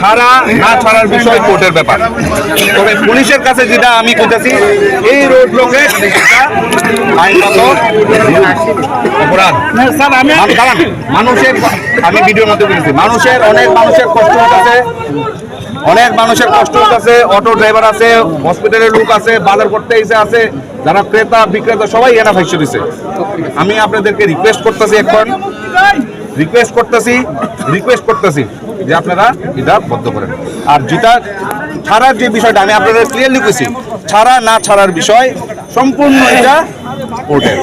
ছাড়া না ছাড়ার বিষয় কোর্টের ব্যাপার। তবে পুলিশের কাছে যেটা আমি করতেছি এই রোড ব্লকে অপরাধ। মানুষের আমি ভিডিওর মধ্যে বলেছি মানুষের অনেক মানুষের কষ্ট হচ্ছে অনেক মানুষের কষ্ট হচ্ছে অটো ড্রাইভার আছে হসপিটালের লোক আছে বাজার করতে এসে আছে যারা ক্রেতা বিক্রেতা সবাই এনা ফাইসে দিছে আমি আপনাদেরকে রিকোয়েস্ট করতেছি এখন রিকোয়েস্ট করতেছি রিকোয়েস্ট করতেছি যে আপনারা এটা বদ্ধ করেন আর যেটা ছাড়ার যে বিষয়টা আমি আপনাদের ক্লিয়ারলি কইছি ছাড়া না ছাড়ার বিষয় সম্পূর্ণ এটা কোর্টের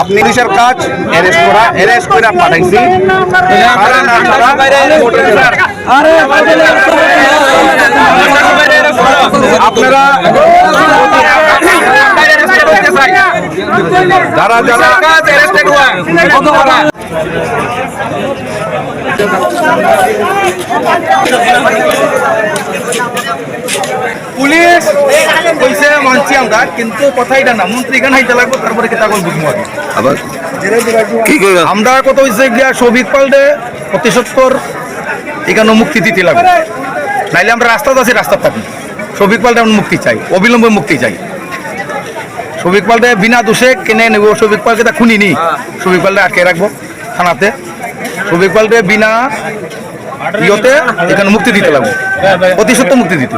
আপনি পুলিশের কাজ অ্যারেস্ট করা অ্যারেস্ট করে পাঠাইছি ছাড়া না ছাড়া কোর্টের। আপনারা যারা যারা পুলিশ কইছে মানছি আমরা কিন্তু কথা এটা না। মন্ত্রী এখানে হাইতে লাগবো তারপরে কেতা করব বুঝব আবার আমরা কত হয়েছে গিয়া সৌভিক পাল্টে অতি সত্তর এখানে মুক্তি দিতে লাগবে। নাইলে আমরা রাস্তাতে আছি রাস্তা থাকি সৌভিক পাল্টা মুক্তি চাই অবিলম্বে মুক্তি চাই। শফিক পাল্টা বিনা দোষে কেনে নেব শফিক পালকে তা খুনি নি পাল্টা পাল্টে আটকে রাখব থানাতে। শফিক পাল্টে বিনা ইয়তে এখানে মুক্তি দিতে লাগবে। অতি সত্য মুক্তি দিতে